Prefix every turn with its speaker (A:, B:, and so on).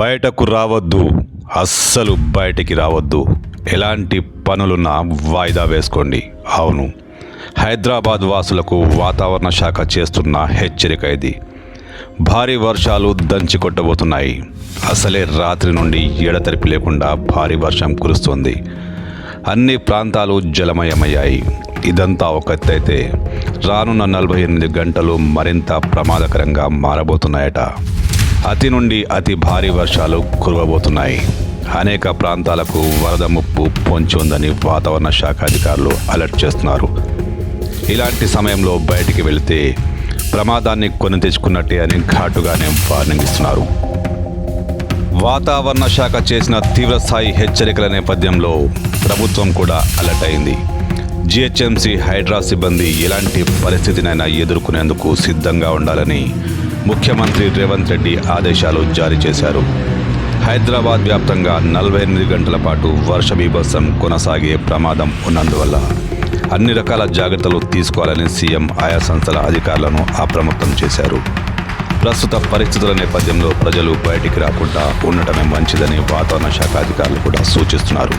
A: బయటకు రావద్దు. అస్సలు బయటికి రావద్దు. ఎలాంటి పనులున్నా వాయిదా వేసుకోండి. అవును. హైదరాబాద్ వాసులకు వాతావరణ శాఖ చేస్తున్న హెచ్చరిక ఇది. భారీ వర్షాలు దంచి కొట్టబోతున్నాయి. అసలే రాత్రి నుండి ఎడతెరిపి లేకుండా భారీ వర్షం కురుస్తోంది. అన్ని ప్రాంతాలు జలమయమయ్యాయి. ఇదంతా ఒక అయితే రానున్న నలభై ఎనిమిది గంటలు మరింత ప్రమాదకరంగా మారబోతున్నాయట. అతి నుండి అతి భారీ వర్షాలు కురవబోతున్నాయి. అనేక ప్రాంతాలకు వరద ముప్పు పొంచి ఉందని వాతావరణ శాఖ అధికారులు అలర్ట్ చేస్తున్నారు. ఇలాంటి సమయంలో బయటికి వెళితే ప్రమాదాన్ని కొని తెచ్చుకున్నట్టే అని ఘాటుగానే వార్నింగ్ ఇస్తున్నారు. వాతావరణ శాఖ చేసిన తీవ్రస్థాయి హెచ్చరికల నేపథ్యంలో ప్రభుత్వం కూడా అలర్ట్ అయింది. జిహెచ్ఎంసీ హైడ్రా సిబ్బంది ఎలాంటి పరిస్థితినైనా ఎదుర్కొనేందుకు సిద్ధంగా ఉండాలని ముఖ్యమంత్రి రేవంత్ రెడ్డి ఆదేశాలు జారీ చేశారు. హైదరాబాద్ వ్యాప్తంగా నలభై ఎనిమిది గంటల పాటు వర్ష బీభత్సం కొనసాగే ప్రమాదం ఉన్నందువల్ల అన్ని రకాల జాగ్రత్తలు తీసుకోవాలని సీఎం ఆయా సంస్థల అధికారులను అప్రమత్తం చేశారు. ప్రస్తుత పరిస్థితుల నేపథ్యంలో ప్రజలు బయటికి రాకుండా ఉండటమే మంచిదని వాతావరణ శాఖ అధికారులు కూడా సూచిస్తున్నారు.